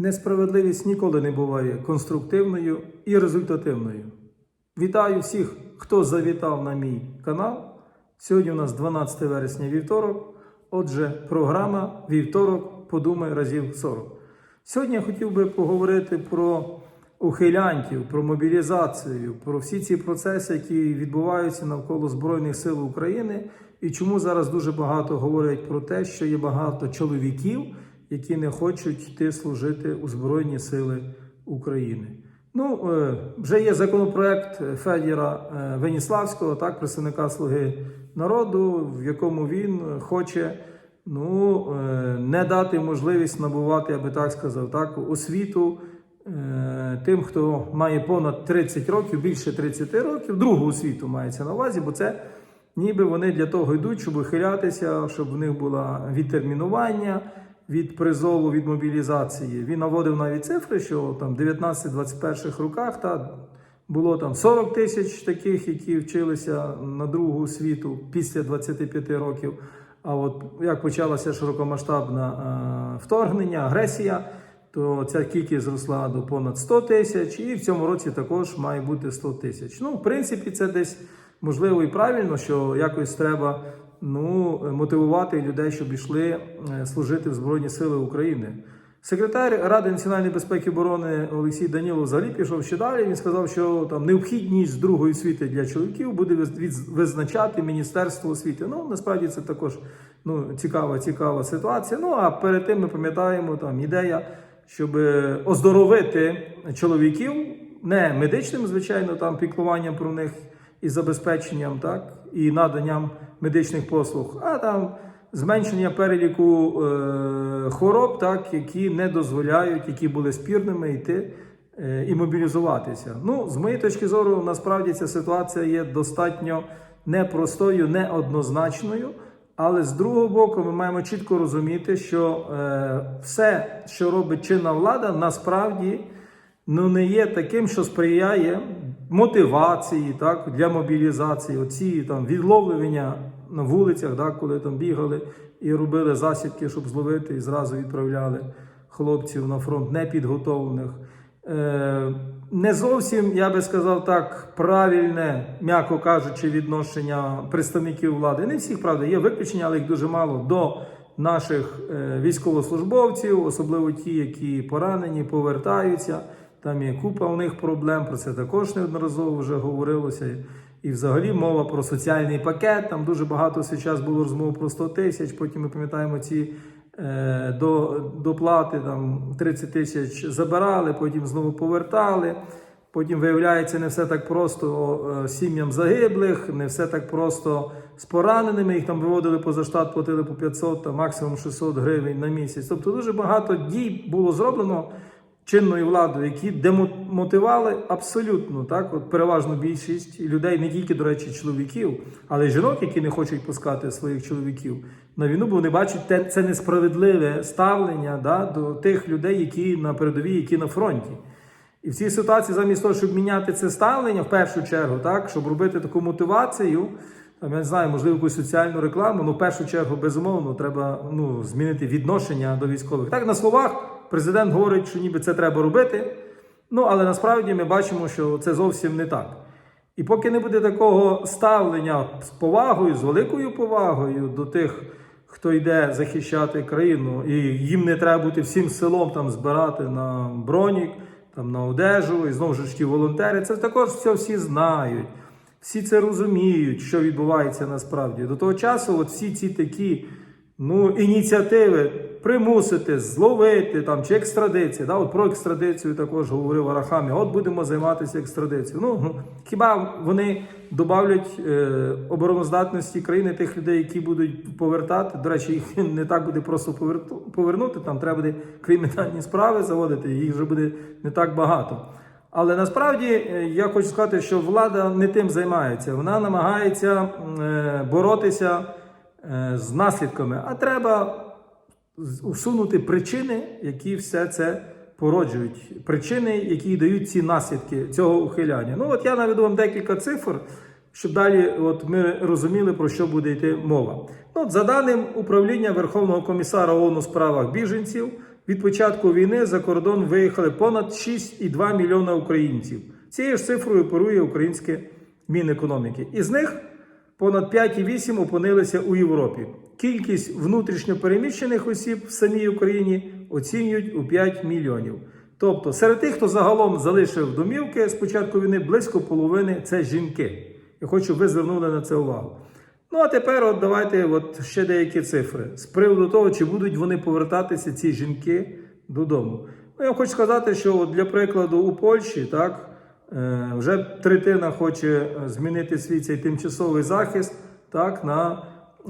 Несправедливість ніколи не буває конструктивною і результативною. Вітаю всіх, хто завітав на мій канал. Сьогодні у нас 12 вересня вівторок. Отже, програма Вівторок подумай разів 40. Сьогодні я хотів би поговорити про ухилянтів, про мобілізацію, про всі ці процеси, які відбуваються навколо Збройних сил України, і чому зараз дуже багато говорять про те, що є багато чоловіків, які не хочуть йти служити у Збройні Сили України. Ну, е, вже є законопроект Федіра е, Веніславського, так, представника Слуги народу, в якому він хоче ну, е, не дати можливість набувати, я би так сказав, так, освіту тим, хто має понад 30 років, більше 30 років, другу освіту мається на увазі, бо це ніби вони для того йдуть, щоб ухилятися, щоб в них було відтермінування від призову, від мобілізації. Він наводив навіть цифри, що там 19-21 роках та було там 40 тисяч таких, які вчилися на другу освіту після 25 років. А от як почалося широкомасштабне е, вторгнення, агресія, то ця кількість зросла до понад 100 тисяч, і в цьому році також має бути 100 тисяч. Ну, в принципі, це десь можливо і правильно, що якось треба ну, мотивувати людей, щоб йшли е, служити в Збройні Сили України. Секретар Ради національної безпеки і оборони Олексій Данілов взагалі пішов ще далі. Він сказав, що там необхідність другої освіти для чоловіків буде виз- визначати Міністерство освіти. Ну насправді це також ну, цікава, цікава ситуація. Ну а перед тим ми пам'ятаємо там ідея, щоб оздоровити чоловіків не медичним, звичайно, там піклуванням про них і забезпеченням, так і наданням медичних послуг, а там зменшення переліку е, хвороб, так які не дозволяють, які були спірними йти е, і мобілізуватися. Ну, з моєї точки зору, насправді ця ситуація є достатньо непростою, неоднозначною. Але з другого боку, ми маємо чітко розуміти, що е, все, що робить чинна влада, насправді ну, не є таким, що сприяє мотивації так, для мобілізації, оці там відловлення на вулицях, так, коли там бігали і робили засідки, щоб зловити, і зразу відправляли хлопців на фронт непідготовлених. Е, не зовсім, я би сказав так, правильне, м'яко кажучи, відношення представників влади. Не всіх, правда, є виключення, але їх дуже мало до наших е, військовослужбовців, особливо ті, які поранені, повертаються. Там є купа у них проблем, про це також неодноразово вже говорилося. І взагалі мова про соціальний пакет. Там дуже багато час було розмов про 100 тисяч. Потім ми пам'ятаємо ці е, до, доплати там 30 тисяч забирали, потім знову повертали. Потім виявляється, не все так просто е, сім'ям загиблих, не все так просто з пораненими. Їх там виводили поза штат, платили по 500, та максимум 600 гривень на місяць. Тобто дуже багато дій було зроблено чинною владою, які демотивували абсолютно так, от переважну більшість людей, не тільки, до речі, чоловіків, але й жінок, які не хочуть пускати своїх чоловіків на війну, бо вони бачать те, це несправедливе ставлення да, до тих людей, які на передовій, які на фронті. І в цій ситуації, замість того, щоб міняти це ставлення в першу чергу, так, щоб робити таку мотивацію, там, я не знаю, можливо, якусь соціальну рекламу, ну в першу чергу, безумовно, треба ну, змінити відношення до військових. Так, на словах президент говорить, що ніби це треба робити. Ну, але насправді ми бачимо, що це зовсім не так. І поки не буде такого ставлення з повагою, з великою повагою до тих, хто йде захищати країну, і їм не треба бути всім селом там збирати на бронік, там на одежу, і знову ж ті волонтери, це також все всі знають. Всі це розуміють, що відбувається насправді. До того часу, от всі ці такі ну, ініціативи примусити, зловити там, чи екстрадиція. Да? От про екстрадицію також говорив Арахамі. От будемо займатися екстрадицією. Ну, хіба вони додавлять е, обороноздатності країни тих людей, які будуть повертати? До речі, їх не так буде просто повернути. Там треба буде кримінальні справи заводити, їх вже буде не так багато. Але насправді е, я хочу сказати, що влада не тим займається. Вона намагається е, боротися е, з наслідками, а треба усунути причини, які все це породжують. Причини, які дають ці наслідки цього ухиляння. Ну от я наведу вам декілька цифр, щоб далі от ми розуміли, про що буде йти мова. Ну, от, за даним управління Верховного комісара ООН у справах біженців, від початку війни за кордон виїхали понад 6,2 мільйона українців. Цією ж цифрою оперує українське Мінекономіки. Із них понад 5,8 опинилися у Європі. Кількість внутрішньопереміщених осіб в самій Україні оцінюють у 5 мільйонів. Тобто серед тих, хто загалом залишив домівки з початку війни, близько половини це жінки. Я хочу, ви звернули на це увагу. Ну а тепер от давайте от ще деякі цифри з приводу того, чи будуть вони повертатися, ці жінки, додому. Ну, я хочу сказати, що от для прикладу у Польщі так, е, вже третина хоче е, змінити свій цей тимчасовий захист так, на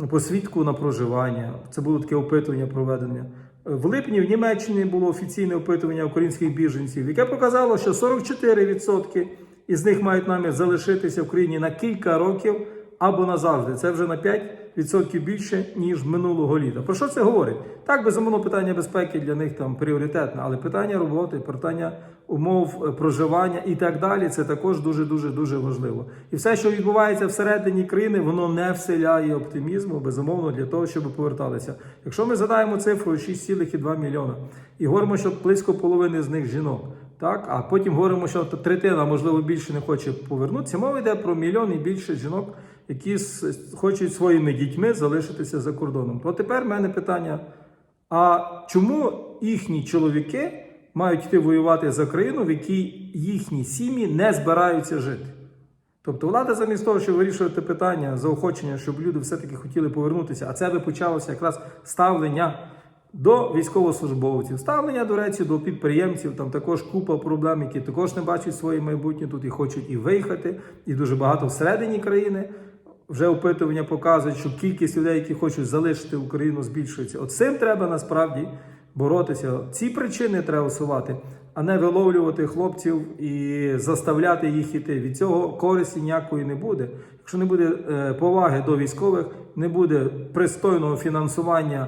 посвідку на проживання. Це було таке опитування проведення. В липні в Німеччині було офіційне опитування українських біженців, яке показало, що 44% із них мають намір залишитися в країні на кілька років або назавжди. Це вже на 5% більше, ніж минулого літа. Про що це говорить? Так, безумовно, питання безпеки для них там пріоритетне, але питання роботи, питання умов е, проживання і так далі, це також дуже дуже дуже важливо. І все, що відбувається всередині країни, воно не вселяє оптимізму, безумовно, для того, щоб поверталися. Якщо ми задаємо цифру 6,2 мільйона і говоримо, що близько половини з них жінок. Так, а потім говоримо, що третина, можливо, більше не хоче повернутися. Мова йде про мільйон і більше жінок, які хочуть своїми дітьми залишитися за кордоном. То тепер в мене питання: а чому їхні чоловіки мають йти воювати за країну, в якій їхні сім'ї не збираються жити? Тобто влада замість того, щоб вирішувати питання заохочення, щоб люди все-таки хотіли повернутися, а це би почалося якраз ставлення до військовослужбовців, ставлення, до речі, до підприємців. Там також купа проблем, які також не бачать своє майбутнє тут і хочуть і виїхати, і дуже багато всередині країни. Вже опитування показують, що кількість людей, які хочуть залишити Україну, збільшується. От цим треба насправді боротися. Ці причини треба усувати, а не виловлювати хлопців і заставляти їх іти. Від цього користі ніякої не буде. Якщо не буде е, поваги до військових, не буде пристойного фінансування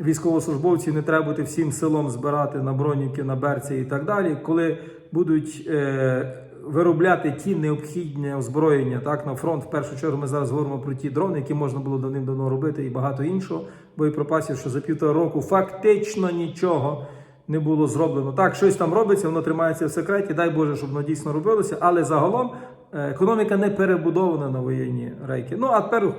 військовослужбовців, не треба бути всім селом збирати на броніки, на берці і так далі. Коли будуть е, виробляти ті необхідні озброєння так на фронт. В першу чергу ми зараз говоримо про ті дрони, які можна було давним-давно робити, і багато іншого боєприпасів, що за півтора року фактично нічого. Не було зроблено так, щось там робиться, воно тримається в секреті. Дай Боже, щоб воно дійсно робилося. Але загалом е, економіка не перебудована на воєнні рейки. Ну а тепер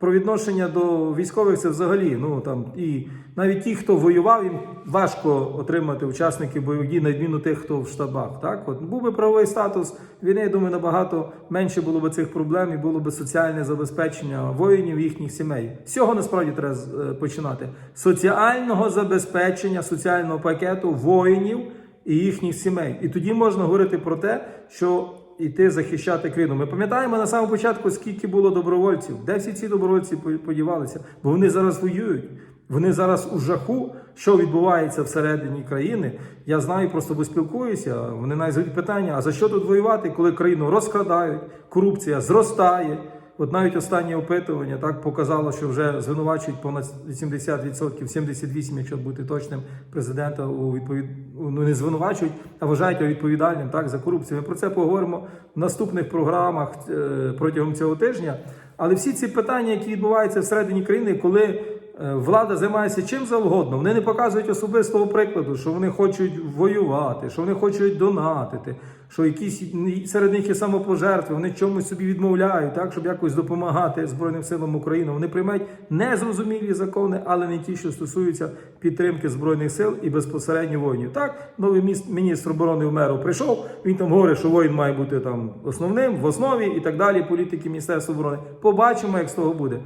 про відношення до військових це взагалі. Ну там і навіть ті, хто воював, їм важко отримати учасників бойових дій, на відміну тих, хто в штабах. Так, от був би правовий статус війни, я думаю, набагато менше було б цих проблем і було б соціальне забезпечення воїнів їхніх сімей. З цього насправді треба е, починати. Соціального забезпечення, соціального пакету воїнів і їхніх сімей. І тоді можна говорити про те, що іти захищати країну. Ми пам'ятаємо на самому початку, скільки було добровольців, де всі ці добровольці по- подівалися, бо вони зараз воюють. Вони зараз у жаху, що відбувається всередині країни. Я знаю, просто бо спілкуюся. Вони навіть питання: а за що тут воювати, коли країну розкрадають, корупція зростає. От навіть останнє опитування так показало, що вже звинувачують понад 80%, 78%, якщо бути точним, президента у відповід... ну не звинувачують, а вважають відповідальним так за корупцію. Ми про це поговоримо в наступних програмах е, протягом цього тижня. Але всі ці питання, які відбуваються всередині країни, коли влада займається чим завгодно, вони не показують особистого прикладу, що вони хочуть воювати, що вони хочуть донатити, що якісь серед них є самопожертви, вони чомусь собі відмовляють, так, щоб якось допомагати Збройним силам України. Вони приймають незрозумілі закони, але не ті, що стосуються підтримки збройних сил і безпосередньо воїнів. Так, новий міністр оборони в меру прийшов. Він там говорить, що воїн має бути там основним в основі і так далі. Політики Міністерства оборони. Побачимо, як з того буде.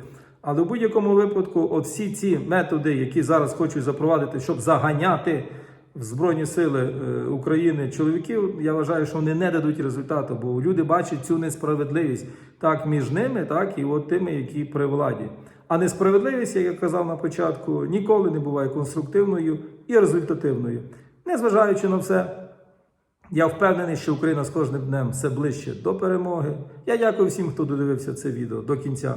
Але в будь-якому випадку, от всі ці методи, які зараз хочуть запровадити, щоб заганяти в Збройні сили е, України чоловіків, я вважаю, що вони не дадуть результату, бо люди бачать цю несправедливість так між ними, так і от тими, які при владі. А несправедливість, як я казав на початку, ніколи не буває конструктивною і результативною. Незважаючи на все, я впевнений, що Україна з кожним днем все ближче до перемоги. Я дякую всім, хто додивився це відео до кінця.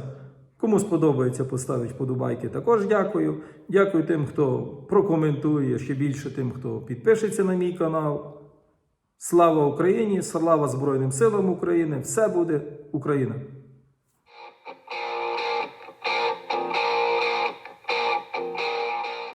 Кому сподобається, поставить вподобайки. Також дякую. Дякую тим, хто прокоментує ще більше тим, хто підпишеться на мій канал. Слава Україні! Слава Збройним силам України! Все буде Україна!